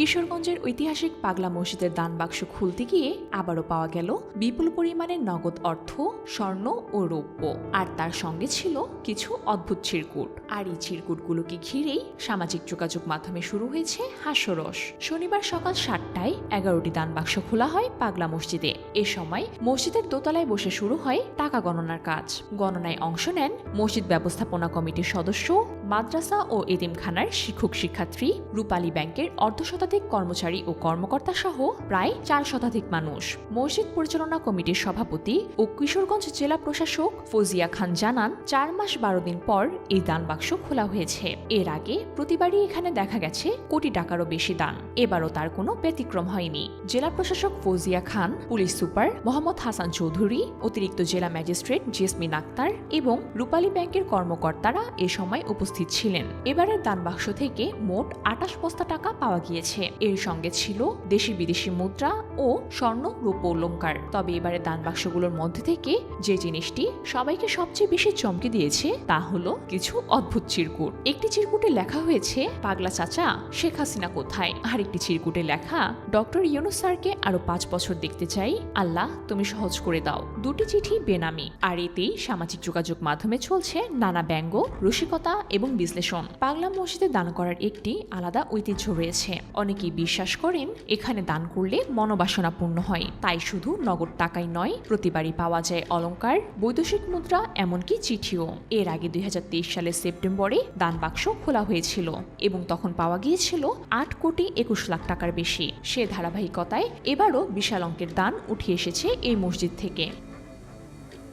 কিশোরগঞ্জের ঐতিহাসিক পাগলা মসজিদের দান বাক্স খুলতে গিয়ে আবারও পাওয়া গেল বিপুল পরিমাণে নগদ অর্থ, স্বর্ণ ও রৌপ্য। আর তার সঙ্গে ছিল কিছু অদ্ভুত চিরকুট। আর এই চিরকুটগুলোকে ঘিরেই সামাজিক যোগাযোগ মাধ্যমে শুরু হয়েছে হাস্যরস। শনিবার সকাল সাতটায় এগারোটি দান বাক্স খোলা হয় পাগলা মসজিদে। এ সময় মসজিদের দোতলায় বসে শুরু হয় টাকা গণনার কাজ। গণনায় অংশ নেন মসজিদ ব্যবস্থাপনা কমিটির সদস্য মাদ্রাসা ও এতিমখানার শিক্ষক শিক্ষার্থী, রূপালী ব্যাংকের অর্ধশতাধিক কর্মচারী ও কর্মকর্তা সহ প্রায় চার শতাধিক মানুষ। মসজিদ পরিচালনা কমিটির সভাপতি ও কিশোরগঞ্জ জেলা প্রশাসক ফজিয়া খান জানান, চার মাস বারো দিন পর এই দান বাক্স খোলা হয়েছে। এর আগে প্রতিবারই এখানে দেখা গেছে কোটি টাকারও বেশি দান। এবারও তার কোনো ব্যতিক্রম হয়নি। জেলা প্রশাসক ফৌজিয়া খান, পুলিশ সুপার মোহাম্মদ হাসান চৌধুরী, অতিরিক্ত জেলা ম্যাজিস্ট্রেট জেসমিন আক্তার এবং রূপালী ব্যাংকের কর্মকর্তারা এ সময় উপস্থিত ছিলেন। এবারের দান বাক্স থেকে মোট আটাশ বস্তা টাকা পাওয়া গিয়েছে। এর সঙ্গে ছিল দেশি বিদেশি মুদ্রা ও স্বর্ণ রূপ অলঙ্কার তবে এবারে দান বাক্সগুলোর মধ্যে থেকে যে জিনিসটি সবাইকে সবচেয়ে বেশি চমকে দিয়েছে তা হলো কিছু অদ্ভুত চিরকুট। একটি চিরকুটে লেখা হয়েছে, পাগলা চাচা, শেখ হাসিনা কোথায়? আর একটি চিরকুটে লেখা, ডক্টর ইউনুস স্যারকে আরও পাঁচ বছর দেখতে চাই। আল্লাহ, তুমি সহজ করে দাও। দুটি চিঠি বেনামি। আর এতেই সামাজিক যোগাযোগ মাধ্যমে চলছে নানা ব্যঙ্গ, রসিকতা এবং বিশ্লেষণ। পাগলা মসজিদে দান করার একটি আলাদা ঐতিহ্য রয়েছে। অনেকেই বিশ্বাস করেন, এখানে দান করলে মনোবাসনা পূর্ণ হয়। তাই শুধু নগদ টাকাই নয়, প্রতিবারই পাওয়া যায় অলংকার, বৈদেশিক মুদ্রা, এমনকি চিঠিও। এর আগে দুই হাজার তেইশ সালের সেপ্টেম্বরে দান বাক্স খোলা হয়েছিল এবং তখন পাওয়া গিয়েছিল আট কোটি একুশ লাখ টাকার বেশি। সে ধারাবাহিকতায় এবারও বিশাল অঙ্কের দান উঠে এসেছে এই মসজিদ থেকে।